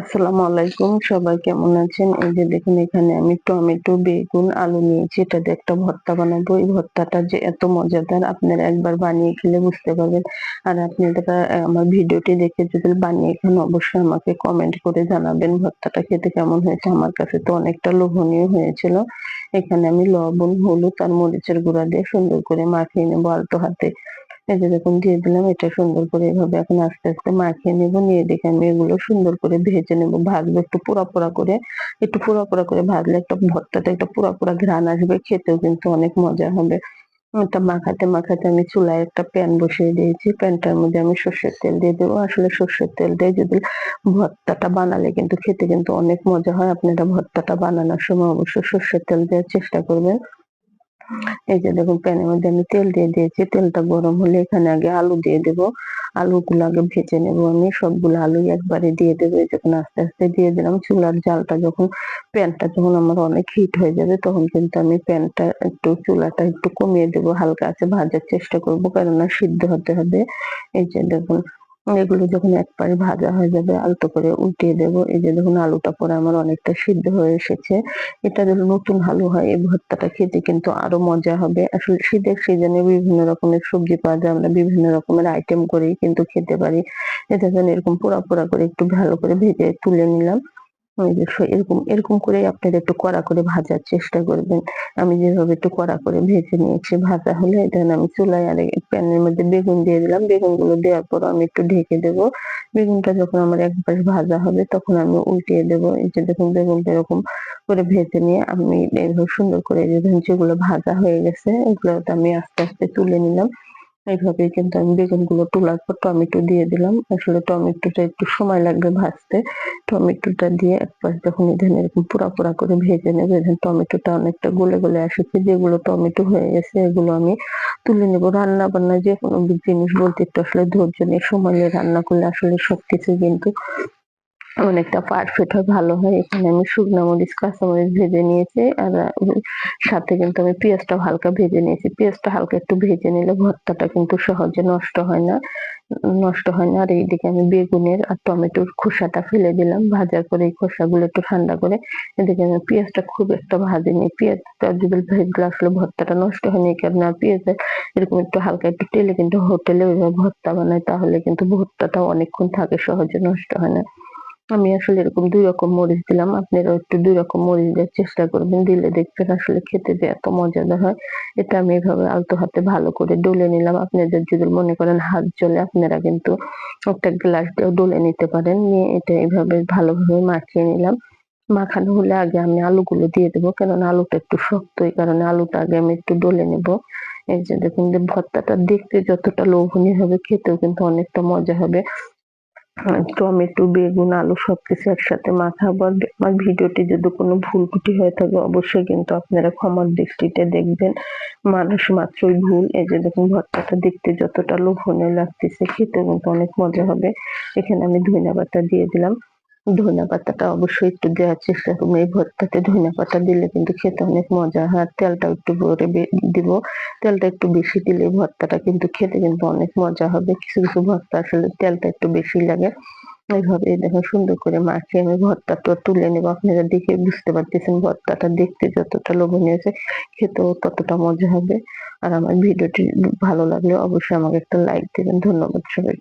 আসসালামু আলাইকুম, সবাই কেমন আছেন? এই যে দেখুন, এখানে আমি টমেটো, বেগুন, আলু নিয়েছি। এটা দিয়ে একটা ভর্তা বানাবো। এই ভর্তাটা যে এত মজাদার, আপনারা একবার বানিয়ে খেলে বুঝতে পারবেন। আর আপনারা আমার ভিডিওটি দেখে যদি বানিয়ে খান, অবশ্যই আমাকে কমেন্ট করে জানাবেন ভর্তাটা খেতে কেমন হয়েছে। আমার কাছে তো অনেকটা লোভনীয় হয়েছিল। এখানে আমি লবণ, হলুদ আর মরিচের গুঁড়া দিয়ে সুন্দর করে মাখিয়ে নেব আলতো হাতে। যে দেখুন দিয়ে দিলাম, এটা সুন্দর করে এভাবে এখন আস্তে আস্তে মাখিয়ে নেব। নিয়ে দেখে আমি এগুলো সুন্দর করে ভেজে নেব। ভাজবো একটু পোড়া পোড়া করে। একটু পোড়া পোড়া করে ভাজলে একটা ভর্তাটা একটা পোড়া পোড়া ঘ্রাণ আসবে, খেতেও কিন্তু অনেক মজা হবে। ওটা মাখাতে মাখাতে আমি চুলায় একটা প্যান বসিয়ে দিয়েছি। প্যানটার মধ্যে আমি সর্ষের তেল দিয়ে দেবো। আসলে সর্ষের তেল দিয়ে যদি ভর্তাটা বানালে কিন্তু খেতে কিন্তু অনেক মজা হয়। আপনারা ভর্তাটা বানানোর সময় অবশ্যই সর্ষের তেল দেওয়ার চেষ্টা করবেন। এই যে দেখুন, প্যানের মধ্যে আমি তেল দিয়ে দিয়েছি। তেলটা গরম হলে এখানে আগে আলু দিয়ে দেব। আলুগুলো আগে ভেজে নেব আমি। সবগুলো আলু একবারে দিয়ে দেবো। যখন আস্তে আস্তে দিয়ে দিলাম। চুলার জালটা যখন, প্যানটা যখন আমার অনেক হিট হয়ে যাবে, তখন কিন্তু আমি প্যানটা একটু, চুলাটা একটু কমিয়ে দেবো। হালকা আছে ভাজার চেষ্টা করব, কেননা সিদ্ধ হতে হবে। এই যে দেখুন এগুলো যখন একবারে ভাজা হয়ে যাবে, আলতো করে উল্টিয়ে দেবো। এই যে দেখুন, আলুটা পরে আমার অনেকটা সিদ্ধ হয়ে এসেছে। এটা যদি নতুন আলু হয়, এই ভর্তাটা খেতে কিন্তু আরও মজা হবে। আসলে শীতের সিজনে বিভিন্ন রকমের সবজি পাওয়া যায়, আমরা বিভিন্ন রকমের আইটেম করেই কিন্তু খেতে পারি। এটা যেন এরকম পোড়া পোড়া করে একটু ভালো করে ভেজে তুলে নিলাম। এরকম এরকম করে আপনারা একটু কড়া করে ভাজার চেষ্টা করবেন। আমি যেভাবে একটু কড়া করে ভেজে নিয়েছি, ভাজা হলে এটা আমি চুলায় আর প্যানের মধ্যে বেগুন দিয়ে দিলাম। বেগুনগুলো দেওয়ার পর আমি একটু ঢেকে দেব। বেগুনটা যখন আমার একবার ভাজা হবে তখন আমি উল্টিয়ে দেবো। এই যে দেখুন বেগুনটা এরকম করে ভেজে নিয়ে আমি এইভাবে সুন্দর করে যেগুলো ভাজা হয়ে গেছে এগুলো আমি আস্তে আস্তে তুলে নিলাম। এইভাবে কিন্তু আমি বেগুনগুলো তোলার পর টমেটো দিয়ে দিলাম। আসলে টমেটোটা একটু সময় লাগবে ভাজতে। টমেটোটা দিয়ে একবার যখন এখানে এরকম পুরা পুরা করে ভেজে নেবে টমেটোটা অনেকটা গলে গলে আসেছে, যেগুলো টমেটো হয়ে গেছে এগুলো আমি তুলে নেব। রান্না বান্না যে কোনো জিনিস বলতে একটু আসলে ধৈর্য নিয়ে সময় নিয়ে রান্না করলে আসলে সবকিছু কিন্তু অনেকটা পারফেক্ট হয়, ভালো হয়। এখানে আমি শুকনো মরিচ কাঁচামরিচ ভেজে নিয়েছি আর সাথে কিন্তু আমি পেঁয়াজটা হালকা ভেজে নিয়েছি। পেঁয়াজটা হালকা একটু ভেজে নিলে ভর্তাটা কিন্তু সহজে নষ্ট হয় না নষ্ট হয় না। আর এইদিকে আমি বেগুনের আর টমেটোর খোসাটা ফেলে দিলাম ভাজা করে এই খোসাগুলো একটু ঠান্ডা করে। এদিকে আমি পেঁয়াজটা খুব একটা ভাজিনি পেঁয়াজটা যদি ভেজলে আসলে ভর্তাটা নষ্ট হয়নি কারণ আর এরকম একটু হালকা একটু তেলে কিন্তু হোটেলে ওইভাবে ভর্তা বানায়, তাহলে কিন্তু ভর্তাটা অনেকক্ষণ থাকে, সহজে নষ্ট হয় না। আমি আসলে এরকম দুই রকম মরিচ দিলাম। আপনারাও একটু দুই রকম মরিচ দেওয়ার চেষ্টা করবেন। দিলে দেখবেন আসলে খেতে যে এত মজাদার হয়, এটা আমি এভাবে আলতো হাতে ভালো করে ডলে নিলাম। আপনাদের যদি মনে করেন হাত চলে আপনারা কিন্তু একটা গ্লাস দিয়েও ডলে নিতে পারেন। নিয়ে এটা এভাবে ভালোভাবে মাখিয়ে নিলাম। মাখানো হলে আগে আমি আলুগুলো দিয়ে দেবো, কেননা আলুটা একটু শক্ত, এই কারণে আলুটা আগে আমি একটু ডলে নেব। এই যে দেখুন ভর্তাটা দেখতে যতটা লোভনীয় হবে, খেতেও কিন্তু অনেকটা মজা হবে। টমেটো, বেগুন, আলু সব কিছু একসাথে মাখাবো আমার ভিডিওটি যদি কোনো ভুল ত্রুটি হয়ে থাকে, অবশ্যই কিন্তু আপনারা ক্ষমার দৃষ্টিতে দেখবেন। মানুষ মাত্রই ভুল। এই যে দেখুন, ভর্তাটা দেখতে যতটা লোভনীয় লাগতেছে খেতে কিন্তু অনেক মজা হবে। এখানে আমি ধনিয়া পাতা দিয়ে দিলাম। ধনিয়া পাতাটা অবশ্যই একটু দেওয়ার চেষ্টা করব। এই ভর্তাতে ধনিয়া পাতা দিলে কিন্তু খেতে অনেক মজা হয়। তেলটা একটু ভরে দিব। তেলটা একটু বেশি দিলে ভর্তাটা কিন্তু খেতে কিন্তু অনেক মজা হবে। কিছু কিছু ভর্তা আসলে তেলটা একটু বেশি লাগে। এইভাবে দেখো সুন্দর করে মাখিয়ে আমি ভর্তাটা তুলে নেব। আপনারা দেখে বুঝতে পারতেছেন ভর্তাটা দেখতে যতটা লোভনীয় আছে খেতেও ততটা মজা হবে। আর আমার ভিডিওটি ভালো লাগলে অবশ্যই আমাকে একটা লাইক দেবেন। ধন্যবাদ সবাই